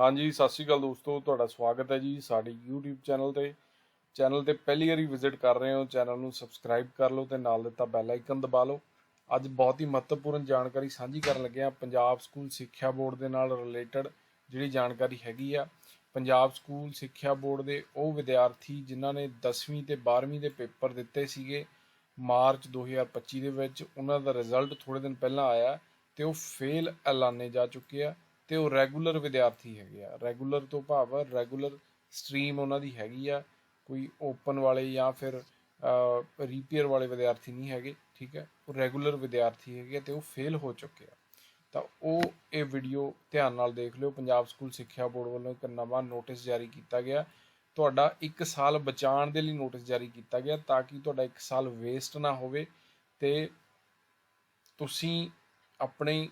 ਹਾਂਜੀ, ਸਤਿ ਸ਼੍ਰੀ ਅਕਾਲ ਦੋਸਤੋ, ਤੁਹਾਡਾ ਸਵਾਗਤ ਹੈ ਜੀ ਸਾਡੇ YouTube ਚੈਨਲ ਤੇ। ਚੈਨਲ ਤੇ ਪਹਿਲੀ ਵਾਰੀ ਵਿਜ਼ਿਟ ਕਰ ਰਹੇ ਹੋ ਚੈਨਲ ਨੂੰ ਸਬਸਕ੍ਰਾਈਬ ਕਰ ਲਓ ਤੇ ਨਾਲ ਦਿੱਤਾ ਬੈਲ ਆਈਕਨ ਦਬਾ ਲਓ। ਅੱਜ ਬਹੁਤ ਹੀ ਮਹੱਤਵਪੂਰਨ ਜਾਣਕਾਰੀ ਸਾਂਝੀ ਕਰਨ ਲੱਗੇ ਹਾਂ। ਪੰਜਾਬ ਸਕੂਲ ਸਿੱਖਿਆ ਬੋਰਡ ਦੇ ਨਾਲ ਰਿਲੇਟਡ ਜਿਹੜੀ ਜਾਣਕਾਰੀ ਹੈਗੀ ਆ, ਪੰਜਾਬ ਸਕੂਲ ਸਿੱਖਿਆ ਬੋਰਡ ਦੇ ਉਹ ਵਿਦਿਆਰਥੀ ਜਿਨ੍ਹਾਂ ਨੇ 10ਵੀਂ ਤੇ 12ਵੀਂ ਦੇ ਪੇਪਰ ਦਿੱਤੇ ਸੀਗੇ, ਮਾਰਚ 2025 ਦੇ ਵਿੱਚ, ਉਹਨਾਂ ਦਾ ਰਿਜ਼ਲਟ ਥੋੜੇ ਦਿਨ ਪਹਿਲਾਂ ਆਇਆ ਤੇ ਉਹ ਫੇਲ ਐਲਾਨੇ ਜਾ ਚੁੱਕੇ ਆ। ਤੇ ਉਹ ਰੈਗੂਲਰ ਵਿਦਿਆਰਥੀ ਹੈਗੇ ਆ। ਰੈਗੂਲਰ ਤੋਂ ਭਾਵ ਰੈਗੂਲਰ ਸਟਰੀਮ ਉਹਨਾਂ ਦੀ ਹੈਗੀ ਆ। ਕੋਈ ਓਪਨ ਵਾਲੇ ਜਾਂ ਫਿਰ ਰੀਪੇਅਰ ਵਾਲੇ ਵਿਦਿਆਰਥੀ ਨਹੀਂ ਹੈਗੇ, ਠੀਕ ਹੈ? ਉਹ ਰੈਗੂਲਰ ਵਿਦਿਆਰਥੀ ਹੈਗੇ ਤੇ ਉਹ ਫੇਲ ਹੋ ਚੁੱਕੇ ਆ। ਤਾਂ ਉਹ ਇਹ ਵੀਡੀਓ ਧਿਆਨ ਨਾਲ ਦੇਖ ਲਿਓ। ਪੰਜਾਬ ਸਕੂਲ ਸਿੱਖਿਆ ਬੋਰਡ ਵੱਲੋਂ ਇੱਕ ਨਵਾਂ ਨੋਟਿਸ ਜਾਰੀ ਕੀਤਾ ਗਿਆ। ਤੁਹਾਡਾ 1 ਸਾਲ ਬਚਾਉਣ ਦੇ ਲਈ ਨੋਟਿਸ ਜਾਰੀ ਕੀਤਾ ਗਿਆ ਤਾਂ ਕਿ ਤੁਹਾਡਾ 1 ਸਾਲ ਵੇਸਟ ਨਾ ਹੋਵੇ ਤੇ ਤੁਸੀਂ ਆਪਣੇ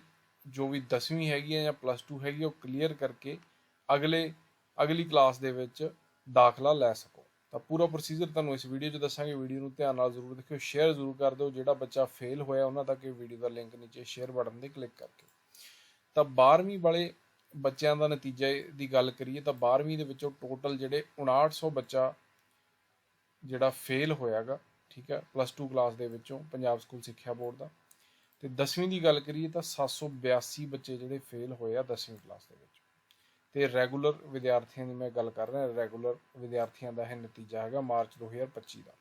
ਜੋ ਵੀ 10ਵੀਂ ਹੈਗੀ ਹੈ ਜਾਂ ਪਲੱਸ 2 ਹੈਗੀ ਹੈ, ਉਹ ਕਲੀਅਰ ਕਰਕੇ ਅਗਲੇ ਅਗਲੀ ਕਲਾਸ ਦੇ ਵਿੱਚ ਦਾਖਲਾ ਲੈ ਸਕੋ। ਤਾਂ ਪੂਰਾ ਪ੍ਰੋਸੀਜਰ ਤੁਹਾਨੂੰ ਇਸ ਵੀਡੀਓ 'ਚ ਦੱਸਾਂਗੇ। ਵੀਡੀਓ ਨੂੰ ਧਿਆਨ ਨਾਲ ਜ਼ਰੂਰ ਦੇਖਿਓ। ਸ਼ੇਅਰ ਜ਼ਰੂਰ ਕਰ ਦਿਓ। ਜਿਹੜਾ ਬੱਚਾ ਫੇਲ ਹੋਇਆ ਉਹਨਾਂ ਤੱਕ ਇਹ ਵੀਡੀਓ ਦਾ ਲਿੰਕ ਨੀਚੇ ਸ਼ੇਅਰ ਬਟਨ ਤੇ ਕਲਿੱਕ ਕਰਕੇ। ਤਾਂ 12ਵੀਂ ਵਾਲੇ ਬੱਚਿਆਂ ਦਾ ਨਤੀਜਾ ਦੀ ਗੱਲ ਕਰੀਏ ਤਾਂ 12ਵੀਂ ਦੇ ਵਿੱਚੋਂ ਟੋਟਲ ਜਿਹੜੇ 5900 ਬੱਚਾ ਜਿਹੜਾ ਫੇਲ ਹੋਇਆਗਾ ਠੀਕ ਹੈ ਪਲੱਸ 2 ਕਲਾਸ ਦੇ ਵਿੱਚੋਂ ਪੰਜਾਬ ਸਕੂਲ ਸਿੱਖਿਆ ਬੋਰਡ ਦਾ ਤੇ 10ਵੀਂ ਦੀ ਗੱਲ ਕਰੀਏ ਤਾਂ 782 ਬੱਚੇ ਜਿਹੜੇ ਫੇਲ ਹੋਏ ਆ 10ਵੀਂ ਕਲਾਸ ਦੇ ਵਿੱਚ। ਤੇ ਰੈਗੂਲਰ ਵਿਦਿਆਰਥੀਆਂ ਦੀ ਮੈਂ ਗੱਲ ਕਰ ਰਿਹਾ ਰੈਗੂਲਰ ਵਿਦਿਆਰਥੀਆਂ ਦਾ ਇਹ ਨਤੀਜਾ ਹੈਗਾ ਮਾਰਚ 2025 ਦਾ।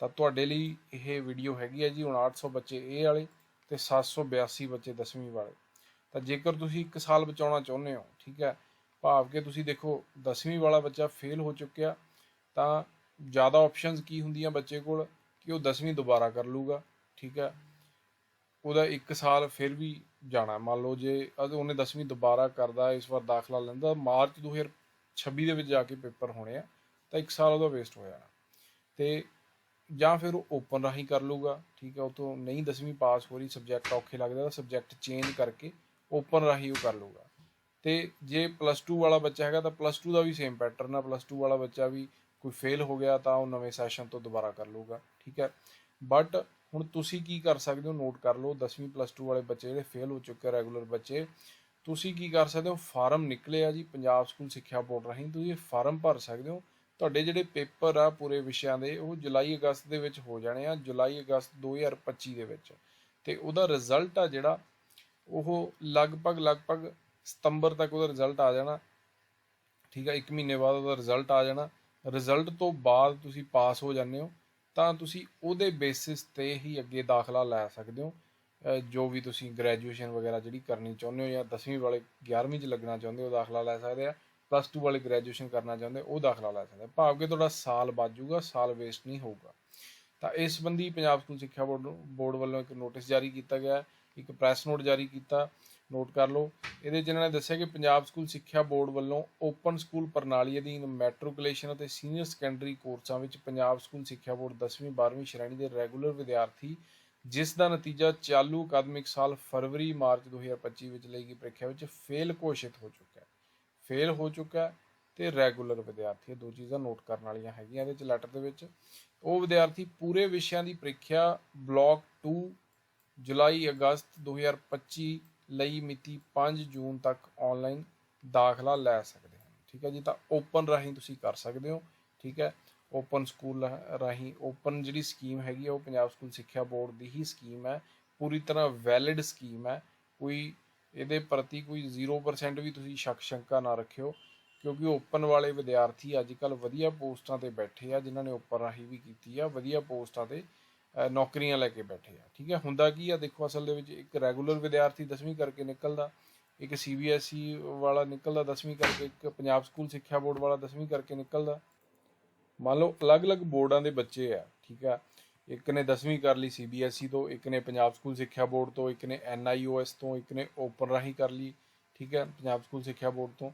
ਤਾਂ ਤੁਹਾਡੇ ਲਈ ਇਹ ਵੀਡੀਓ ਹੈਗੀ ਹੈ ਜੀ 5900 ਬੱਚੇ ਇਹ ਵਾਲੇ ਤੇ 782 ਬੱਚੇ 10ਵੀਂ ਵਾਲੇ। ਤਾਂ ਜੇਕਰ ਤੁਸੀਂ 1 ਸਾਲ ਬਚਾਉਣਾ ਚਾਹੁੰਦੇ ਹੋ, ਠੀਕ ਹੈ, ਭਾਵ ਕਿ ਤੁਸੀਂ ਦੇਖੋ 10ਵੀਂ ਵਾਲਾ ਬੱਚਾ ਫੇਲ ਹੋ ਚੁੱਕਿਆ, ਤਾਂ ਜ਼ਿਆਦਾ ਆਪਸ਼ਨਸ ਕੀ ਹੁੰਦੀਆਂ ਬੱਚੇ ਕੋਲ? ਕਿ ਉਹ 10ਵੀਂ ਦੁਬਾਰਾ ਕਰ ਲੂਗਾ ਠੀਕ ਹੈ ਉਹਦਾ 1 ਸਾਲ ਫਿਰ ਵੀ ਜਾਣਾ। ਮੰਨ ਲਓ ਜੇ ਉਹਨੇ 10ਵੀਂ ਦੁਬਾਰਾ ਕਰਦਾ, ਇਸ ਵਾਰ ਦਾਖਲਾ ਲੈਂਦਾ, ਮਾਰਚ 2026 ਦੇ ਵਿੱਚ ਜਾ ਕੇ ਪੇਪਰ ਹੋਣੇ ਆ, ਤਾਂ 1 ਸਾਲ ਉਹਦਾ ਵੇਸਟ ਹੋ ਜਾਣਾ। ਤੇ ਜਾਂ ਫਿਰ ਉਹ ਓਪਨ ਰਾਹੀਂ ਕਰ ਲੂਗਾ ਠੀਕ ਹੈ ਉਹ ਤੋਂ ਨਹੀਂ 10ਵੀਂ ਪਾਸ ਹੋ ਰਹੀ ਸਬਜੈਕਟ ਔਖੇ ਲੱਗਦਾ ਤਾਂ ਸਬਜੈਕਟ ਚੇਂਜ ਕਰਕੇ ਓਪਨ ਰਾਹੀਂ ਉਹ ਕਰ ਲੂਗਾ ਤੇ ਜੇ ਪਲੱਸ 2 ਵਾਲਾ ਬੱਚਾ ਹੈਗਾ, ਤਾਂ ਪਲੱਸ 2 ਦਾ ਵੀ ਸੇਮ ਪੈਟਰਨ ਆ ਪਲੱਸ 2 ਵਾਲਾ ਬੱਚਾ ਵੀ ਕੋਈ ਫੇਲ ਹੋ ਗਿਆ, ਤਾਂ ਉਹ ਨਵੇਂ ਸੈਸ਼ਨ ਤੋਂ ਦੁਬਾਰਾ ਕਰ ਲੂਗਾ ਠੀਕ ਹੈ ਬਟ ਹੁਣ ਤੁਸੀਂ ਕੀ ਕਰ ਸਕਦੇ ਹੋ? ਨੋਟ ਕਰ ਲਓ। 10ਵੀਂ ਪਲੱਸ 2 ਵਾਲੇ ਬੱਚੇ ਜਿਹੜੇ ਫੇਲ ਹੋ ਚੁੱਕੇ ਰੈਗੂਲਰ ਬੱਚੇ, ਤੁਸੀਂ ਕੀ ਕਰ ਸਕਦੇ ਹੋ? ਫਾਰਮ ਨਿਕਲੇ ਆ ਜੀ, ਪੰਜਾਬ ਸਕੂਲ ਸਿੱਖਿਆ ਬੋਰਡ ਰਾਹੀਂ। ਤੁਸੀਂ ਫਾਰਮ ਭਰ ਸਕਦੇ ਹੋ। ਤੁਹਾਡੇ ਜਿਹੜੇ ਪੇਪਰ ਆ ਪੂਰੇ ਵਿਸ਼ਿਆਂ ਦੇ, ਉਹ ਜੁਲਾਈ ਅਗਸਤ ਦੇ ਵਿੱਚ ਹੋ ਜਾਣੇ ਆ, ਜੁਲਾਈ ਅਗਸਤ 2025 ਦੇ ਵਿੱਚ। ਤੇ ਉਹਦਾ ਰਿਜ਼ਲਟ ਆ ਜਿਹੜਾ, ਉਹ ਲਗਭਗ ਲਗਭਗ ਸਤੰਬਰ ਤੱਕ ਉਹਦਾ ਰਿਜ਼ਲਟ ਆ ਜਾਣਾ। ਠੀਕ ਆ 1 ਮਹੀਨੇ ਬਾਅਦ ਉਹਦਾ ਰਿਜ਼ਲਟ ਆ ਜਾਣਾ। ਰਿਜ਼ਲਟ ਤੋਂ ਬਾਅਦ ਤੁਸੀਂ ਪਾਸ ਹੋ ਜਾਂਦੇ ਹੋ। ਤਾਂ ਤੁਸੀਂ ਉਹਦੇ ਬੇਸਿਸ ਤੇ ਹੀ ਅੱਗੇ ਦਾਖਲਾ ਲੈ ਸਕਦੇ ਹੋ। ਜੋ ਵੀ ਤੁਸੀਂ ਗ੍ਰੈਜੂਏਸ਼ਨ ਵਗੈਰਾ ਜਿਹੜੀ ਕਰਨੀ ਚਾਹੁੰਦੇ ਹੋ ਜਾਂ 10ਵੀਂ ਵਾਲੇ 11ਵੀਂ ਚ ਲੱਗਣਾ ਚਾਹੁੰਦੇ ਹੋ ਉਹ ਦਾਖਲਾ ਲੈ ਸਕਦੇ ਆ। ਪਲੱਸ 2 ਵਾਲੇ ਗ੍ਰੈਜੂਏਸ਼ਨ ਕਰਨਾ ਚਾਹੁੰਦੇ ਉਹ ਦਾਖਲਾ ਲੈ ਸਕਦੇ ਭਾਵ ਕਿ ਤੁਹਾਡਾ ਸਾਲ ਬਚ ਜਾਊਗਾ, ਸਾਲ ਵੇਸਟ ਨਹੀਂ ਹੋਊਗਾ। ਤਾਂ ਇਸ ਸੰਬੰਧੀ ਪੰਜਾਬ ਸਕੂਲ ਸਿੱਖਿਆ ਬੋਰਡ ਬੋਰਡ ਵੱਲੋਂ ਇੱਕ ਨੋਟਿਸ ਜਾਰੀ ਕੀਤਾ ਗਿਆ, ਇੱਕ ਪ੍ਰੈਸ ਨੋਟ ਜਾਰੀ ਕੀਤਾ। ਨੋਟ ਕਰ ਲਓ। ਇਹਦੇ 'ਚ ਇਹਨਾਂ ਨੇ ਦੱਸਿਆ ਕਿ ਪੰਜਾਬ ਸਕੂਲ ਸਿੱਖਿਆ ਬੋਰਡ ਵੱਲੋਂ ਓਪਨ ਸਕੂਲ ਪ੍ਰਣਾਲੀ ਅਧੀਨ ਮੈਟ੍ਰਿਕੂਲੇਸ਼ਨ ਅਤੇ ਸੀਨੀਅਰ ਸੈਕੰਡਰੀ ਕੋਰਸਾਂ ਵਿੱਚ ਪੰਜਾਬ ਸਕੂਲ ਸਿੱਖਿਆ ਬੋਰਡ 10ਵੀਂ 12ਵੀਂ ਸ਼੍ਰੇਣੀ ਦੇ ਰੈਗੂਲਰ ਵਿਦਿਆਰਥੀ, ਜਿਸ ਦਾ ਨਤੀਜਾ ਚਾਲੂ ਅਕਾਦਮਿਕ ਸਾਲ ਫਰਵਰੀ, ਮਾਰਚ 2025 ਵਿੱਚ ਲਈ ਗਈ ਪ੍ਰੀਖਿਆ ਵਿੱਚ ਫੇਲ ਘੋਸ਼ਿਤ ਹੋ ਚੁੱਕਾ ਹੈ। ਫੇਲ ਹੋ ਚੁੱਕਾ ਹੈ ਤੇ ਰੈਗੂਲਰ ਵਿਦਿਆਰਥੀ ਇਹ ਦੋ ਚੀਜ਼ਾਂ ਨੋਟ ਕਰਨ ਵਾਲੀਆਂ ਹੈਗੀਆਂ ਇਹਦੇ ਚ ਲੈਟਰ ਦੇ ਵਿੱਚ। ਉਹ ਵਿਦਿਆਰਥੀ ਪੂਰੇ ਵਿਸ਼ਿਆਂ ਦੀ ਪ੍ਰੀਖਿਆ ਬਲਾਕ 2 ਜੁਲਾਈ, ਅਗਸਤ 2025 ਲਈ ਮਿਤੀ 5 ਜੂਨ ਤੱਕ ਆਨਲਾਈਨ ਦਾਖਲਾ ਲੈ ਸਕਦੇ ਹਨ ਠੀਕ ਹੈ ਜੀ? ਤਾਂ ਓਪਨ ਰਾਹੀਂ ਤੁਸੀਂ ਕਰ ਸਕਦੇ ਹੋ। ਠੀਕ ਹੈ? ਓਪਨ ਸਕੂਲ ਰਾਹੀਂ ਓਪਨ ਜਿਹੜੀ ਸਕੀਮ ਹੈਗੀ ਉਹ ਪੰਜਾਬ ਸਕੂਲ ਸਿੱਖਿਆ ਬੋਰਡ ਦੀ ਹੀ ਸਕੀਮ ਹੈ। ਪੂਰੀ ਤਰ੍ਹਾਂ ਵੈਲਿਡ ਸਕੀਮ ਹੈ। ਕੋਈ ਇਹਦੇ ਪ੍ਰਤੀ ਕੋਈ 0% ਵੀ ਤੁਸੀਂ ਸ਼ੱਕ ਸ਼ੰਕਾ ਨਾ ਰੱਖਿਓ, ਕਿਉਂਕਿ ਓਪਨ ਵਾਲੇ ਵਿਦਿਆਰਥੀ ਅੱਜ ਕੱਲ ਵਧੀਆ ਪੋਸਟਾਂ ਤੇ ਬੈਠੇ ਆ, ਜਿਨ੍ਹਾਂ ਨੇ ਓਪਨ ਰਾਹੀਂ ਵੀ ਕੀਤੀ ਆ, ਵਧੀਆ ਪੋਸਟਾਂ ਤੇ ਨੌਕਰੀਆਂ ਲੈ ਕੇ ਬੈਠੇ ਆ। ਠੀਕ ਹੈ? ਹੁੰਦਾ ਕੀ ਆ? ਦੇਖੋ, ਅਸਲ ਦੇ ਵਿੱਚ ਇੱਕ ਰੈਗੂਲਰ ਵਿਦਿਆਰਥੀ 10ਵੀਂ ਕਰਕੇ ਨਿਕਲਦਾ, ਇੱਕ ਸੀਬੀਐਸਈ ਵਾਲਾ ਨਿਕਲਦਾ 10ਵੀਂ ਕਰਕੇ, ਇੱਕ ਪੰਜਾਬ ਸਕੂਲ ਸਿੱਖਿਆ ਬੋਰਡ ਵਾਲਾ 10ਵੀਂ ਕਰਕੇ ਨਿਕਲਦਾ। ਮੰਨ ਲਓ, ਅਲੱਗ-ਅਲੱਗ ਬੋਰਡਾਂ ਦੇ ਬੱਚੇ ਆ, ਠੀਕ ਆ ਇੱਕ ਨੇ 10ਵੀਂ ਕਰ ਲਈ ਸੀਬੀਐਸਈ ਤੋਂ, ਇੱਕ ਨੇ ਪੰਜਾਬ ਸਕੂਲ ਸਿੱਖਿਆ ਬੋਰਡ ਤੋਂ, ਇੱਕ ਨੇ ਐਨਆਈਓਐਸ ਤੋਂ, ਇੱਕ ਨੇ ਓਪਨ ਰਾਹੀਂ ਕਰ ਲਈ, ਠੀਕ ਹੈ? ਪੰਜਾਬ ਸਕੂਲ ਸਿੱਖਿਆ ਬੋਰਡ ਤੋਂ।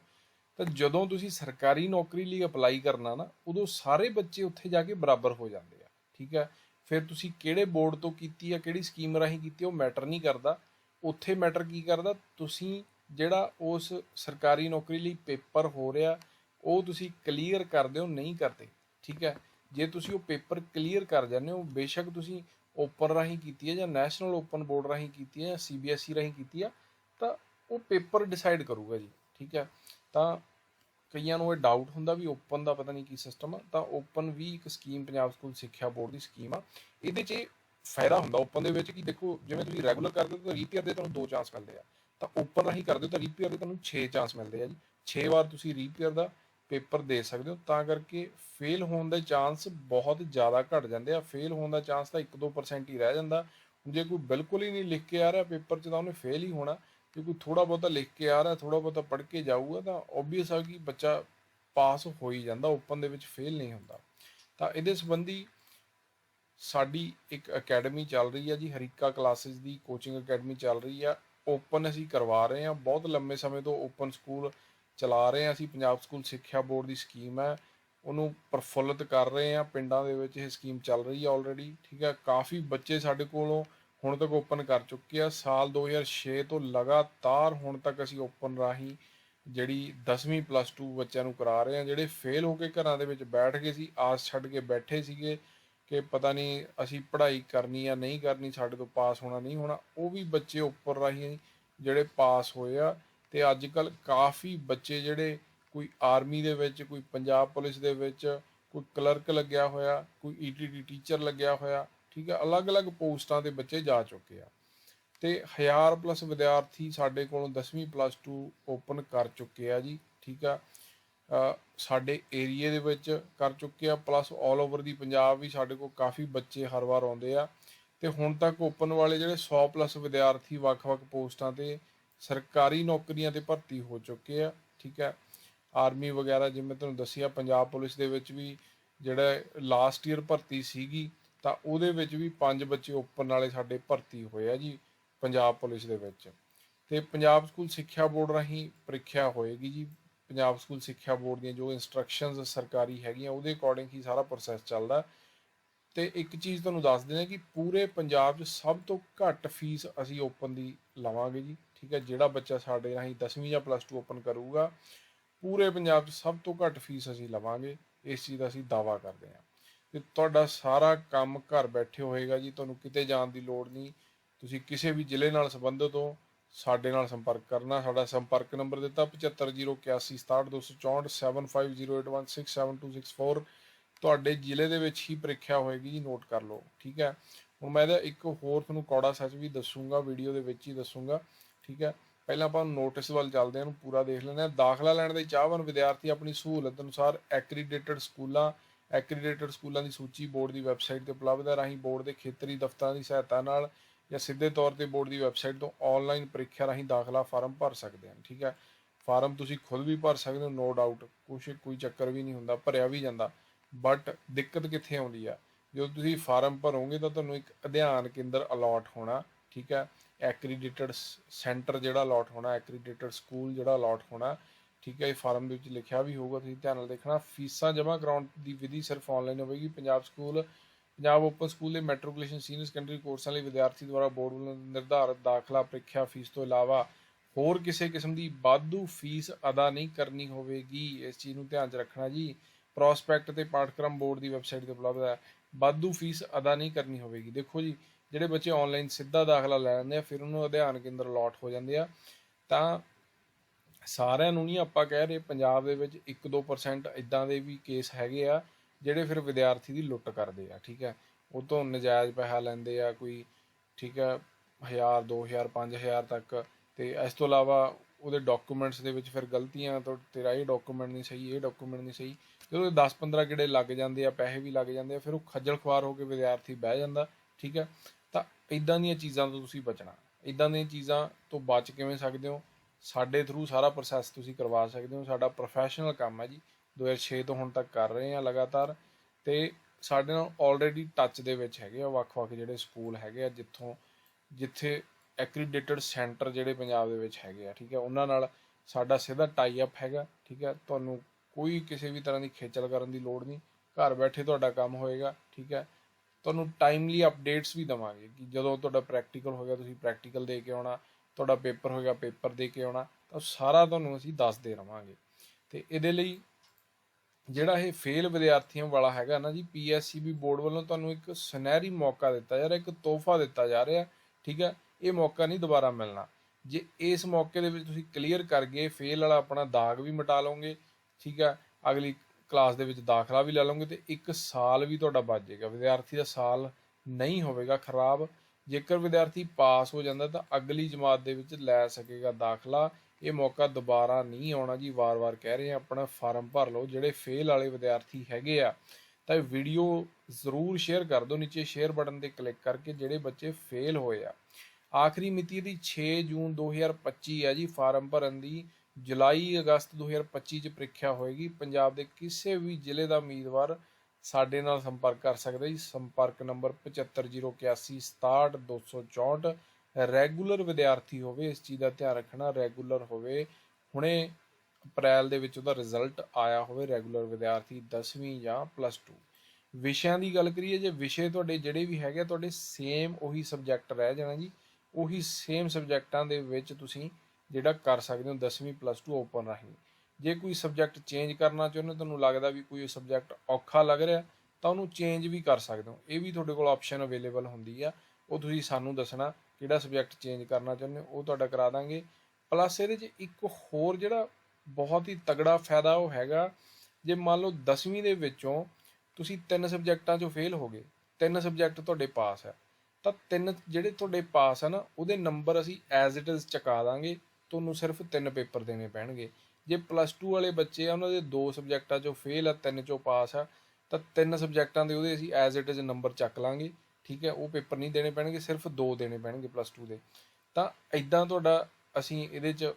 ਤਾਂ ਜਦੋਂ ਤੁਸੀਂ ਸਰਕਾਰੀ ਨੌਕਰੀ ਲਈ ਅਪਲਾਈ ਕਰਨਾ ਨਾ, ਉਦੋਂ ਸਾਰੇ ਬੱਚੇ ਉੱਥੇ ਜਾ ਕੇ ਬਰਾਬਰ ਹੋ ਜਾਂਦੇ ਆ, ਠੀਕ ਹੈ? ਫਿਰ ਤੁਸੀਂ ਕਿਹੜੇ ਬੋਰਡ ਤੋਂ ਕੀਤੀ ਆ, ਕਿਹੜੀ ਸਕੀਮ ਰਾਹੀਂ ਕੀਤੀ ਉਹ ਮੈਟਰ ਨਹੀਂ ਕਰਦਾ। ਉੱਥੇ ਮੈਟਰ ਕੀ ਕਰਦਾ, ਤੁਸੀਂ ਜਿਹੜਾ ਉਸ ਸਰਕਾਰੀ ਨੌਕਰੀ ਲਈ ਪੇਪਰ ਹੋ ਰਿਹਾ, ਉਹ ਤੁਸੀਂ ਕਲੀਅਰ ਕਰਦੇ ਹੋ, ਨਹੀਂ ਕਰਦੇ। ਠੀਕ ਹੈ? ਜੇ ਤੁਸੀਂ ਉਹ ਪੇਪਰ ਕਲੀਅਰ ਕਰ ਜਾਂਦੇ ਹੋ, ਬੇਸ਼ੱਕ ਤੁਸੀਂ ਓਪਨ ਰਾਹੀਂ ਕੀਤੀ ਹੈ ਜਾਂ ਨੈਸ਼ਨਲ ਓਪਨ ਬੋਰਡ ਰਾਹੀਂ ਕੀਤੀ ਹੈ ਜਾਂ ਸੀਬੀਐਸਈ ਰਾਹੀਂ ਕੀਤੀ ਆ, ਤਾਂ ਉਹ ਪੇਪਰ ਡਿਸਾਈਡ ਕਰੂਗਾ ਜੀ। ਠੀਕ ਹੈ? ਤਾਂ ਕਈਆਂ ਨੂੰ ਇਹ ਡਾਊਟ ਹੁੰਦਾ ਵੀ ਓਪਨ ਦਾ ਪਤਾ ਨਹੀਂ ਕੀ ਸਿਸਟਮ ਆ, ਤਾਂ ਓਪਨ ਵੀ ਇੱਕ ਸਕੀਮ ਪੰਜਾਬ ਸਕੂਲ ਸਿੱਖਿਆ ਬੋਰਡ ਦੀ ਸਕੀਮ ਆ। ਇਹਦੇ 'ਚ ਇਹ ਫਾਇਦਾ ਹੁੰਦਾ ਓਪਨ ਦੇ ਵਿੱਚ ਕਿ ਦੇਖੋ, ਜਿਵੇਂ ਤੁਸੀਂ ਰੈਗੂਲਰ ਕਰਦੇ ਹੋ ਤਾਂ ਰੀਪੇਅਰ ਦੇ ਤੁਹਾਨੂੰ ਦੋ ਚਾਂਸ ਮਿਲਦੇ ਆ। ਤਾਂ ਓਪਨ ਰਾਹੀਂ ਕਰਦੇ ਹੋ ਤਾਂ ਰੀਪੇਅਰ ਦੇ ਤੁਹਾਨੂੰ 6 ਚਾਂਸ ਮਿਲਦੇ ਆ ਜੀ। 6 ਵਾਰ ਤੁਸੀਂ ਰੀਪੇਅਰ ਦਾ ਪੇਪਰ ਦੇ ਸਕਦੇ ਹੋ, ਤਾਂ ਕਰਕੇ ਫੇਲ ਹੋਣ ਦੇ ਚਾਂਸ ਬਹੁਤ ਜ਼ਿਆਦਾ ਘਟ ਜਾਂਦੇ ਆ। ਫੇਲ ਹੋਣ ਦਾ ਚਾਂਸ ਤਾਂ 1-2% ਹੀ ਰਹਿ ਜਾਂਦਾ। ਜੇ ਕੋਈ ਬਿਲਕੁਲ ਹੀ ਨਹੀਂ ਲਿਖ ਕੇ ਆ ਰਿਹਾ ਪੇਪਰ 'ਚ ਤਾਂ ਉਹਨੇ ਫੇਲ ਹੀ ਹੋਣਾ। ਜੇ ਕੋਈ ਥੋੜਾ ਬਹੁਤਾ ਲਿਖ ਕੇ ਆ ਰਿਹਾ ਥੋੜਾ ਬਹੁਤਾ ਪੜ੍ਹ ਕੇ ਜਾਊਗਾ ਤਾਂ ਓਬਵੀਅਸ ਆ ਕਿ ਬੱਚਾ ਪਾਸ ਹੋ ਹੀ ਜਾਂਦਾ ਓਪਨ ਦੇ ਵਿੱਚ ਫੇਲ ਨਹੀਂ ਹੁੰਦਾ। ਤਾਂ ਇਹਦੇ ਸੰਬੰਧੀ ਸਾਡੀ ਇੱਕ ਅਕੈਡਮੀ ਚੱਲ ਰਹੀ ਹੈ ਜੀ, ਹਰੀਕਾ ਕਲਾਸਿਸ ਦੀ ਕੋਚਿੰਗ ਅਕੈਡਮੀ ਚੱਲ ਰਹੀ ਆ। ਓਪਨ ਅਸੀਂ ਕਰਵਾ ਰਹੇ ਹਾਂ ਬਹੁਤ ਲੰਮੇ ਸਮੇਂ ਤੋਂ ਓਪਨ ਸਕੂਲ ਚਲਾ ਰਹੇ ਹਾਂ ਅਸੀਂ, ਪੰਜਾਬ ਸਕੂਲ ਸਿੱਖਿਆ ਬੋਰਡ ਦੀ ਸਕੀਮ ਹੈ ਉਹਨੂੰ ਪ੍ਰਫੁੱਲਤ ਕਰ ਰਹੇ ਹਾਂ ਪਿੰਡਾਂ ਦੇ ਵਿੱਚ ਇਹ ਸਕੀਮ ਚੱਲ ਰਹੀ ਹੈ ਆਲਰੇਡੀ ਠੀਕ ਹੈ ਕਾਫੀ ਬੱਚੇ ਸਾਡੇ ਕੋਲੋਂ ਹੁਣ ਤੱਕ ਓਪਨ ਕਰ ਚੁੱਕੇ ਆ। ਸਾਲ 2006 ਤੋਂ ਲਗਾਤਾਰ ਹੁਣ ਤੱਕ ਅਸੀਂ ਓਪਨ ਰਾਹੀਂ ਜਿਹੜੀ 10ਵੀਂ ਪਲੱਸ 2 ਬੱਚਿਆਂ ਨੂੰ ਕਰਾ ਰਹੇ ਹਾਂ ਜਿਹੜੇ ਫੇਲ ਹੋ ਕੇ ਘਰਾਂ ਦੇ ਵਿੱਚ ਬੈਠ ਗਏ ਸੀ, ਆਸ ਛੱਡ ਕੇ ਬੈਠੇ ਸੀਗੇ ਕਿ ਪਤਾ ਨਹੀਂ ਅਸੀਂ ਪੜ੍ਹਾਈ ਕਰਨੀ ਆ, ਨਹੀਂ ਕਰਨੀ, ਸਾਡੇ ਤੋਂ ਪਾਸ ਹੋਣਾ, ਨਹੀਂ ਹੋਣਾ, ਉਹ ਵੀ ਬੱਚੇ ਉੱਪਰ ਰਾਹੀਂ ਜਿਹੜੇ ਪਾਸ ਹੋਏ ਆ। ਤੇ ਅੱਜ ਕੱਲ ਕਾਫੀ ਬੱਚੇ ਜਿਹੜੇ ਕੋਈ ਆਰਮੀ ਦੇ ਵਿੱਚ, ਕੋਈ ਪੰਜਾਬ ਪੁਲਿਸ ਦੇ ਵਿੱਚ, ਕੋਈ ਕਲਰਕ ਲੱਗਿਆ ਹੋਇਆ, ਕੋਈ ਈਟੀਟੀ ਟੀਚਰ ਲੱਗਿਆ ਹੋਇਆ ਠੀਕ ਆ, ਅਲੱਗ-ਅਲੱਗ ਪੋਸਟਾਂ ਤੇ ਬੱਚੇ ਜਾ ਚੁੱਕੇ ਆ। ਤੇ 1000 ਪਲੱਸ ਵਿਦਿਆਰਥੀ ਸਾਡੇ ਕੋਲੋਂ 10ਵੀਂ ਪਲੱਸ 2 ਓਪਨ ਕਰ ਚੁੱਕੇ ਆ ਜੀ, ਠੀਕ ਆ। ਸਾਡੇ ਏਰੀਏ ਦੇ ਵਿੱਚ ਕਰ ਚੁੱਕੇ ਆ, ਪਲੱਸ 올 ਓਵਰ ਦੀ ਪੰਜਾਬ ਵੀ ਸਾਡੇ ਕੋਲ ਕਾਫੀ ਬੱਚੇ ਹਰ ਵਾਰ ਆਉਂਦੇ ਆ। ਤੇ ਹੁਣ ਤੱਕ ਓਪਨ ਵਾਲੇ ਜਿਹੜੇ 100 ਪਲੱਸ ਵਿਦਿਆਰਥੀ ਵੱਖ-ਵੱਖ ਪੋਸਟਾਂ ਤੇ ਸਰਕਾਰੀ ਨੌਕਰੀਆਂ ਤੇ ਭਰਤੀ ਹੋ ਚੁੱਕੇ ਆ, ਠੀਕ ਹੈ ਆਰਮੀ ਵਗੈਰਾ ਜਿਵੇਂ ਤੁਹਾਨੂੰ ਦੱਸਿਆ, ਪੰਜਾਬ ਪੁਲਿਸ ਦੇ ਵਿੱਚ ਵੀ ਜਿਹੜਾ ਲਾਸਟ ਈਅਰ ਭਰਤੀ ਸੀਗੀ ਤਾਂ ਉਹਦੇ ਵਿੱਚ ਵੀ ਪੰਜ ਬੱਚੇ ਓਪਨ ਵਾਲੇ ਸਾਡੇ ਭਰਤੀ ਹੋਏ ਆ ਜੀ, ਪੰਜਾਬ ਪੁਲਿਸ ਦੇ ਵਿੱਚ। ਤੇ ਪੰਜਾਬ ਸਕੂਲ ਸਿੱਖਿਆ ਬੋਰਡ ਰਾਹੀਂ ਪ੍ਰੀਖਿਆ ਹੋਏਗੀ ਜੀ। ਪੰਜਾਬ ਸਕੂਲ ਸਿੱਖਿਆ ਬੋਰਡ ਦੀਆਂ ਜੋ ਇਨਸਟਰਕਸ਼ਨਸ ਸਰਕਾਰੀ ਹੈਗੀਆਂ, ਉਹਦੇ ਅਕੋਰਡਿੰਗ ਹੀ ਸਾਰਾ ਪ੍ਰੋਸੈਸ ਚੱਲਦਾ। ਤੇ ਇੱਕ ਚੀਜ਼ ਤੁਹਾਨੂੰ ਦੱਸ ਦਿੰਦੇ ਕਿ ਪੂਰੇ ਪੰਜਾਬ 'ਚ ਸਭ ਤੋਂ ਘੱਟ ਫੀਸ ਅਸੀਂ ਓਪਨ ਦੀ ਲਵਾਂਗੇ ਜੀ, ਠੀਕ ਹੈ ਜਿਹੜਾ ਬੱਚਾ ਸਾਡੇ ਰਾਹੀਂ 10ਵੀਂ ਜਾਂ ਪਲੱਸ 2 ਓਪਨ ਕਰੂਗਾ, ਪੂਰੇ ਪੰਜਾਬ 'ਚ ਸਭ ਤੋਂ ਘੱਟ ਫੀਸ ਅਸੀਂ ਲਵਾਂਗੇ। ਇਸ ਚੀਜ਼ ਦਾ ਅਸੀਂ ਦਾਵਾ ਕਰਦੇ ਹਾਂ ਤੇ ਤੁਹਾਡਾ ਸਾਰਾ ਕੰਮ ਘਰ ਬੈਠੇ ਹੋਏਗਾ ਜੀ, ਤੁਹਾਨੂੰ ਕਿਤੇ ਜਾਣ ਦੀ ਲੋੜ ਨਹੀਂ। ਤੁਸੀਂ ਕਿਸੇ ਵੀ ਜ਼ਿਲ੍ਹੇ ਨਾਲ ਸੰਬੰਧਿਤ ਹੋ, ਸਾਡੇ ਨਾਲ ਸੰਪਰਕ ਕਰਨਾ। ਸਾਡਾ ਸੰਪਰਕ ਨੰਬਰ ਦਿੱਤਾ 75081627508167267264 ਤੁਹਾਡੇ ਜ਼ਿਲ੍ਹੇ ਦੇ ਵਿੱਚ ਹੀ ਪ੍ਰੀਖਿਆ ਹੋਏਗੀ ਜੀ, ਨੋਟ ਕਰ ਲਓ, ਠੀਕ ਹੈ? ਹੁਣ ਮੈਂ ਇਹਦਾ ਇੱਕ ਹੋਰ ਤੁਹਾਨੂੰ ਕੌੜਾ ਸੱਚ ਵੀ ਦੱਸੂਗਾ, ਵੀਡੀਓ ਦੇ ਵਿੱਚ ਹੀ ਦੱਸੂਗਾ, ਠੀਕ ਹੈ? ਪਹਿਲਾਂ ਆਪਾਂ ਨੋਟਿਸ ਵੱਲ ਚੱਲਦੇ ਹਾਂ ਇਹਨੂੰ ਪੂਰਾ ਦੇਖ ਲੈਂਦੇ ਹਾਂ। ਦਾਖਲਾ ਲੈਣ ਦੇ ਚਾਹਵਾਨ ਵਿਦਿਆਰਥੀ ਆਪਣੀ ਸਹੂਲਤ ਅਨੁਸਾਰ ਐਕਰੀਡੇਟਡ ਸਕੂਲਾਂ ਐਕਰੀਡੇਟਡ ਸਕੂਲਾਂ ਦੀ ਸੂਚੀ ਬੋਰਡ ਦੀ ਵੈਬਸਾਈਟ ਤੇ ਉਪਲਬਧ ਹੈ। ਰਾਹੀਂ ਬੋਰਡ ਦੇ ਖੇਤਰੀ ਦਫ਼ਤਰਾਂ ਦੀ ਸਹਾਇਤਾ ਨਾਲ ਜਾਂ ਸਿੱਧੇ ਤੌਰ ਤੇ ਬੋਰਡ ਦੀ ਵੈਬਸਾਈਟ ਤੋਂ ਆਨਲਾਈਨ ਪ੍ਰੀਖਿਆ ਰਾਹੀਂ ਦਾਖਲਾ ਫਾਰਮ ਭਰ ਸਕਦੇ ਹਨ। ਠੀਕ ਹੈ? ਫਾਰਮ ਤੁਸੀਂ ਖੁਦ ਵੀ ਭਰ ਸਕਦੇ ਹੋ ਨੋ ਡਾਊਟ ਕੁਛ, ਕੋਈ ਚੱਕਰ ਵੀ ਨਹੀਂ ਹੁੰਦਾ, ਭਰਿਆ ਵੀ ਜਾਂਦਾ। ਬਟ ਦਿੱਕਤ ਕਿੱਥੇ ਆਉਂਦੀ ਆ? ਜਦੋਂ ਤੁਸੀਂ ਫਾਰਮ ਭਰੋਗੇ ਤਾਂ ਤੁਹਾਨੂੰ ਇੱਕ ਅਧਿਐਨ ਕੇਂਦਰ ਅਲਾਟ ਹੋਣਾ, ਠੀਕ ਹੈ? ਐਕਰੀਡੇਟਡ ਸੈਂਟਰ ਜਿਹੜਾ ਅਲਾਟ ਹੋਣਾ ਐਕਰੀਡੇਟਡ ਸਕੂਲ ਜਿਹੜਾ ਅਲਾਟ ਹੋਣਾ ਠੀਕ ਹੈ, ਇਹ ਫਾਰਮ ਦੇ ਵਿੱਚ ਲਿਖਿਆ ਵੀ ਹੋਊਗਾ, ਤੁਸੀਂ ਧਿਆਨ ਨਾਲ ਦੇਖਣਾ, ਫੀਸਾਂ ਜਮ੍ਹਾਂ ਕਰਾਉਣ ਦੀ ਵਿਧੀ ਸਿਰਫ ਆਨਲਾਈਨ ਹੋਵੇਗੀ। Punjab school, Punjab open school ਦੇ ਮੈਟ੍ਰਿਕੂਲੇਸ਼ਨ ਸੀਨੀਅਰ ਸੈਕੰਡਰੀ ਕੋਰਸਾਂ ਲਈ ਵਿਦਿਆਰਥੀ ਦੁਆਰਾ ਬੋਰਡ ਵੱਲੋਂ ਨਿਰਧਾਰਤ ਦਾਖਲਾ ਪ੍ਰੀਖਿਆ ਫੀਸ ਤੋਂ ਇਲਾਵਾ ਹੋਰ ਕਿਸੇ ਕਿਸਮ ਦੀ ਵਾਧੂ ਫੀਸ ਅਦਾ ਨਹੀਂ ਕਰਨੀ ਹੋਵੇਗੀ। ਇਸ ਚੀਜ਼ ਨੂੰ ਧਿਆਨ 'ਚ ਰੱਖਣਾ ਜੀ। ਪ੍ਰੋਸਪੈਕਟ ਤੇ ਪਾਠਕ੍ਰਮ ਬੋਰਡ ਦੀ ਵੈਬਸਾਈਟ ਤੇ ਉਪਲਬਧ ਹੈ। ਵਾਧੂ ਫੀਸ ਅਦਾ ਨਹੀਂ ਕਰਨੀ ਹੋਵੇਗੀ। ਦੇਖੋ ਜੀ, ਜਿਹੜੇ ਬੱਚੇ ਆਨਲਾਈਨ ਸਿੱਧਾ ਦਾਖਲਾ ਲੈ ਲੈਂਦੇ ਆ, ਫਿਰ ਉਹਨੂੰ ਅਧਿਆਨ ਕੇਂਦਰ ਅਲਾਟ ਹੋ ਜਾਂਦੇ ਆ। ਤਾਂ ਸਾਰਿਆਂ ਨੂੰ ਨਹੀਂ ਆਪਾਂ ਕਹਿ ਰਹੇ, ਪੰਜਾਬ ਦੇ ਵਿੱਚ 1-2% ਇਦਾਂ ਦੇ ਵੀ ਕੇਸ ਹੈਗੇ ਆ, ਜਿਹੜੇ ਫਿਰ ਵਿਦਿਆਰਥੀ ਦੀ ਲੁੱਟ ਕਰਦੇ ਆ, ਠੀਕ ਹੈ। ਉਹ ਤੋਂ ਨਜਾਇਜ਼ ਪੈਸਾ ਲੈਂਦੇ ਆ, ਕੋਈ ਠੀਕ ਹੈ 1000 2000 5000 ਤੱਕ ਤੇ ਇਸ ਤੋਂ ਇਲਾਵਾ ਉਹਦੇ ਡਾਕੂਮੈਂਟਸ ਦੇ ਵਿੱਚ ਫਿਰ ਗਲਤੀਆਂ ਤੋਂ ਤੇਰਾ ਇਹ ਡਾਕੂਮੈਂਟ ਨਹੀਂ ਸਹੀ, ਇਹ ਡਾਕੂਮੈਂਟ ਨਹੀਂ ਸਹੀ, ਜਦੋਂ 10 15 ਕਿਹੜੇ ਲੱਗ ਜਾਂਦੇ ਆ, ਪੈਸੇ ਵੀ ਲੱਗ ਜਾਂਦੇ ਆ, ਫਿਰ ਉਹ ਖੱਜਲ ਖੁਆਰ ਹੋ ਕੇ ਵਿਦਿਆਰਥੀ ਬਹਿ ਜਾਂਦਾ, ਠੀਕ ਹੈ। ਤਾਂ ਇਦਾਂ ਦੀਆਂ ਚੀਜ਼ਾਂ ਤੋਂ ਤੁਸੀਂ ਬਚਣਾ ਇਦਾਂ ਦੀਆਂ ਚੀਜ਼ਾਂ ਤੋਂ ਬਚ ਕਿਵੇਂ ਸਕਦੇ ਹੋ? ਸਾਡੇ ਥਰੂ ਸਾਰਾ ਪ੍ਰੋਸੈਸ ਤੁਸੀਂ ਕਰਵਾ ਸਕਦੇ ਹੋ, ਸਾਡਾ ਪ੍ਰੋਫੈਸ਼ਨਲ ਕੰਮ ਹੈ ਜੀ। 2006 ਤੋਂ ਹੁਣ ਤੱਕ ਕਰ ਰਹੇ ਹਾਂ ਲਗਾਤਾਰ। ਤੇ ਸਾਡੇ ਨਾਲ ਆਲਰੇਡੀ ਟੱਚ ਦੇ ਵਿੱਚ ਹੈਗੇ ਆ, ਵੱਖ-ਵੱਖ ਜਿਹੜੇ ਸਕੂਲ ਹੈਗੇ ਆ, ਜਿੱਥੋਂ, ਜਿੱਥੇ ਐਕਰੀਡੇਟਡ ਸੈਂਟਰ ਜਿਹੜੇ ਪੰਜਾਬ ਦੇ ਵਿੱਚ ਹੈਗੇ ਆ, ਠੀਕ ਹੈ। ਉਹਨਾਂ ਨਾਲ ਸਾਡਾ ਸਿੱਧਾ ਟਾਈ ਅਪ ਹੈਗਾ, ਠੀਕ ਹੈ। ਤੁਹਾਨੂੰ ਕੋਈ ਕਿਸੇ ਵੀ ਤਰ੍ਹਾਂ ਦੀ ਖੇਚਲ ਕਰਨ ਦੀ ਲੋੜ ਨਹੀਂ। ਘਰ ਬੈਠੇ ਤੁਹਾਡਾ ਕੰਮ ਹੋਏਗਾ, ਠੀਕ ਹੈ। ਤੁਹਾਨੂੰ ਟਾਈਮਲੀ ਅਪਡੇਟਸ ਵੀ ਦਵਾਂਗੇ ਕਿ ਜਦੋਂ ਤੁਹਾਡਾ ਪ੍ਰੈਕਟੀਕਲ ਹੋ ਗਿਆ, ਤੁਸੀਂ ਪ੍ਰੈਕਟੀਕਲ ਦੇ ਕੇ ਆਉਣਾ। ਤੁਹਾਡਾ ਪੇਪਰ ਹੋਏਗਾ, ਪੇਪਰ ਦੇ ਕੇ ਆਉਣਾ, ਤਾਂ ਸਾਰਾ ਤੁਹਾਨੂੰ ਅਸੀਂ ਦੱਸਦੇ ਰਵਾਂਗੇ। ਤੇ ਇਹਦੇ ਲਈ ਜਿਹੜਾ ਇਹ ਫੇਲ ਵਿਦਿਆਰਥੀਆਂ ਵਾਲਾ ਹੈਗਾ ਨਾ ਜੀ ਪੀਐਸਸੀਬੀ ਬੋਰਡ ਵੱਲੋਂ ਤੁਹਾਨੂੰ ਇੱਕ ਸੁਨਹਿਰੀ ਮੌਕਾ ਦਿੱਤਾ ਜਾ ਰਿਹਾ, ਇੱਕ ਤੋਹਫਾ ਦਿੱਤਾ ਜਾ ਰਿਹਾ, ਠੀਕ ਹੈ ਇਹ ਮੌਕਾ ਨਹੀਂ ਦੁਬਾਰਾ ਮਿਲਣਾ। ਜੇ ਇਸ ਮੌਕੇ ਦੇ ਵਿੱਚ ਤੁਸੀਂ ਕਲੀਅਰ ਕਰ ਗਏ ਫੇਲ ਵਾਲਾ ਆਪਣਾ ਦਾਗ ਵੀ ਮਿਟਾ ਲਓਗੇ, ਠੀਕ ਹੈ ਅਗਲੀ ਕਲਾਸ ਦੇ ਵਿੱਚ ਦਾਖਲਾ ਵੀ ਲੈ ਲਓਗੇ, ਤੇ ਇੱਕ ਸਾਲ ਵੀ ਤੁਹਾਡਾ ਬਚ ਜਾਏਗਾ। ਵਿਦਿਆਰਥੀ ਦਾ ਸਾਲ ਨਹੀਂ ਹੋਵੇਗਾ ਖਰਾਬ। ਜੇਕਰ ਵਿਦਿਆਰਥੀ ਪਾਸ ਹੋ ਜਾਂਦਾ ਤਾਂ ਅਗਲੀ ਜਮਾਤ ਦੇ ਵਿੱਚ ਲੈ ਸਕੇਗਾ ਦਾਖਲਾ। ਇਹ ਮੌਕਾ ਦੁਬਾਰਾ ਨਹੀਂ ਆਉਣਾ ਜੀ, ਵਾਰ-ਵਾਰ ਕਹਿ ਰਹੇ ਆ ਆਪਣਾ ਫਾਰਮ ਭਰ ਲਓ, ਜਿਹੜੇ ਫੇਲ ਵਾਲੇ ਵਿਦਿਆਰਥੀ ਹੈਗੇ ਆ, ਤਾਂ ਵੀਡੀਓ ਜ਼ਰੂਰ ਸ਼ੇਅਰ ਕਰ ਦਿਓ। ਨੀਚੇ ਸ਼ੇਅਰ ਬਟਨ ਤੇ ਕਲਿੱਕ ਕਰਕੇ ਜਿਹੜੇ ਬੱਚੇ ਫੇਲ ਹੋਏ ਆ। ਆਖਰੀ ਮਿਤੀ ਦੀ 6 ਜੂਨ 2025 ਆ ਜੀ। ਫਾਰਮ ਭਰਨ ਦੀ ਜੁਲਾਈ ਅਗਸਤ 2025 ਚ ਪ੍ਰੀਖਿਆ ਹੋਏਗੀ। ਪੰਜਾਬ ਦੇ ਕਿਸੇ ਵੀ ਜ਼ਿਲ੍ਹੇ ਦਾ ਉਮੀਦਵਾਰ ਸਾਡੇ ਨਾਲ ਸੰਪਰਕ ਕਰ ਸਕਦੇ ਜੀ ਸੰਪਰਕ ਨੰਬਰ 7508167264 ਰੈਗੂਲਰ ਵਿਦਿਆਰਥੀ ਹੋਵੇ ਇਸ ਚੀਜ਼ ਦਾ ਧਿਆਨ ਰੱਖਣਾ ਰੈਗੂਲਰ ਹੋਵੇ ਹੁਣੇ ਅਪ੍ਰੈਲ ਦੇ ਵਿੱਚ ਉਹਦਾ ਰਿਜ਼ਲਟ ਆਇਆ ਹੋਵੇ ਰੈਗੂਲਰ ਵਿਦਿਆਰਥੀ 10ਵੀਂ ਜਾਂ ਪਲੱਸ 2 ਵਿਸ਼ਿਆਂ ਦੀ ਗੱਲ ਕਰੀਏ ਜੇ ਵਿਸ਼ੇ ਤੁਹਾਡੇ ਜਿਹੜੇ ਵੀ ਹੈਗੇ ਆ, ਤੁਹਾਡੇ ਸੇਮ ਉਹੀ ਸਬਜੈਕਟ ਰਹਿ ਜਾਣਾ ਜੀ। ਉਹੀ ਸੇਮ ਸਬਜੈਕਟਾਂ ਦੇ ਵਿੱਚ ਤੁਸੀਂ ਜਿਹੜਾ ਕਰ ਸਕਦੇ ਹੋ 10ਵੀਂ ਪਲੱਸ 2 ਓਪਨ ਰਾਹੀਂ। ਜੇ ਕੋਈ ਸਬਜੈਕਟ ਚੇਂਜ ਕਰਨਾ ਚਾਹੁੰਦੇ ਹੋ, ਤੁਹਾਨੂੰ ਲੱਗਦਾ ਵੀ ਕੋਈ ਸਬਜੈਕਟ ਔਖਾ ਲੱਗ ਰਿਹਾ, ਤਾਂ ਉਹਨੂੰ ਚੇਂਜ ਵੀ ਕਰ ਸਕਦੇ ਹੋ। ਇਹ ਵੀ ਤੁਹਾਡੇ ਕੋਲ ਆਪਸ਼ਨ ਅਵੇਲੇਬਲ ਹੁੰਦੀ ਆ। ਉਹ ਤੁਸੀਂ ਸਾਨੂੰ ਦੱਸਣਾ ਕਿਹੜਾ ਸਬਜੈਕਟ ਚੇਂਜ ਕਰਨਾ ਚਾਹੁੰਦੇ ਹੋ, ਉਹ ਤੁਹਾਡਾ ਕਰਾ ਦਾਂਗੇ। ਪਲੱਸ ਇਹਦੇ 'ਚ ਇੱਕ ਹੋਰ ਜਿਹੜਾ ਬਹੁਤ ਹੀ ਤਗੜਾ ਫਾਇਦਾ ਉਹ ਹੈਗਾ, ਜੇ ਮੰਨ ਲਓ 10ਵੀਂ ਦੇ ਵਿੱਚੋਂ ਤੁਸੀਂ ਤਿੰਨ ਸਬਜੈਕਟਾਂ 'ਚੋਂ ਫੇਲ ਹੋ ਗਏ, ਤਿੰਨ ਸਬਜੈਕਟ ਤੁਹਾਡੇ ਪਾਸ ਹੈ ਤਾਂ ਤਿੰਨ ਜਿਹੜੇ ਤੁਹਾਡੇ ਪਾਸ ਆ ਨਾ, ਉਹਦੇ ਨੰਬਰ ਅਸੀਂ ਐਜ਼ ਇਟ ਇਜ਼ ਚਕਾ ਦਾਂਗੇ, ਤੁਹਾਨੂੰ ਸਿਰਫ ਤਿੰਨ ਪੇਪਰ ਦੇਣੇ ਪੈਣਗੇ। ਜੇ ਪਲੱਸ 2 ਵਾਲੇ ਬੱਚੇ ਆ, ਉਹਨਾਂ ਦੇ ਦੋ ਸਬਜੈਕਟਾਂ 'ਚੋਂ ਫੇਲ ਆ, ਤਿੰਨ 'ਚੋਂ ਪਾਸ ਆ, ਤਾਂ ਤਿੰਨ ਸਬਜੈਕਟਾਂ ਦੇ ਉਹਦੇ ਅਸੀਂ ਐਜ਼ ਇਟ ਇਜ਼ ਨੰਬਰ ਚੱਕ ਲਾਂਗੇ, ਠੀਕ ਹੈ? ਉਹ ਪੇਪਰ ਨਹੀਂ ਦੇਣੇ ਪੈਣਗੇ, ਸਿਰਫ ਦੋ ਦੇਣੇ ਪੈਣਗੇ ਪਲੱਸ 2 ਦੇ। ਤਾਂ ਇਦਾਂ ਤੁਹਾਡਾ ਅਸੀਂ ਇਹਦੇ 'ਚ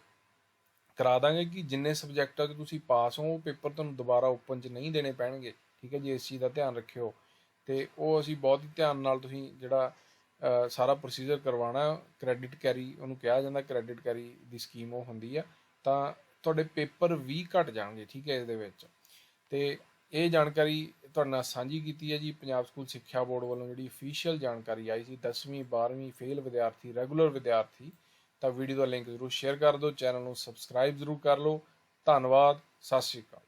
ਕਰਾ ਦਾਂਗੇ ਕਿ ਜਿੰਨੇ ਸਬਜੈਕਟਾਂ 'ਚ ਤੁਸੀਂ ਪਾਸ ਹੋ, ਉਹ ਪੇਪਰ ਤੁਹਾਨੂੰ ਦੁਬਾਰਾ ਓਪਨ 'ਚ ਨਹੀਂ ਦੇਣੇ ਪੈਣਗੇ, ਠੀਕ ਹੈ? ਜੀ ਇਸ ਚੀਜ਼ ਦਾ ਧਿਆਨ ਰੱਖਿਓ। ਤੇ ਉਹ ਅਸੀਂ ਬਹੁਤ ਹੀ ਧਿਆਨ ਨਾਲ ਤੁਸੀਂ ਜਿਹੜਾ ਸਾਰਾ ਪ੍ਰੋਸੀਜਰ ਕਰਵਾਉਣਾ ਕ੍ਰੈਡਿਟ ਕੈਰੀ ਉਹਨੂੰ ਕਿਹਾ ਜਾਂਦਾ ਕ੍ਰੈਡਿਟ ਕੈਰੀ ਦੀ ਸਕੀਮ ਉਹ ਹੁੰਦੀ ਆ। ਤਾਂ ਤੁਹਾਡੇ ਪੇਪਰ ਵੀ ਘਟ ਜਾਣਗੇ, ਠੀਕ ਹੈ ਇਸ ਦੇ ਵਿੱਚ। ਤੇ ਇਹ ਜਾਣਕਾਰੀ ਤੁਹਾਡੇ ਨਾਲ ਸਾਂਝੀ ਕੀਤੀ ਹੈ ਜੀ, ਪੰਜਾਬ ਸਕੂਲ ਸਿੱਖਿਆ ਬੋਰਡ ਵੱਲੋਂ ਜਿਹੜੀ ਅਫੀਸ਼ੀਅਲ ਜਾਣਕਾਰੀ ਆਈ ਸੀ 10ਵੀਂ 12ਵੀਂ ਫੇਲ ਵਿਦਿਆਰਥੀ ਰੈਗੂਲਰ ਵਿਦਿਆਰਥੀ, ਤਾਂ ਵੀਡੀਓ ਦਾ ਲਿੰਕ ਜ਼ਰੂਰ ਸ਼ੇਅਰ ਕਰ ਦਿਓ ਚੈਨਲ ਨੂੰ ਸਬਸਕ੍ਰਾਈਬ ਜ਼ਰੂਰ ਕਰ ਲਓ। ਧੰਨਵਾਦ, ਸਤਿ ਸ਼੍ਰੀ ਅਕਾਲ।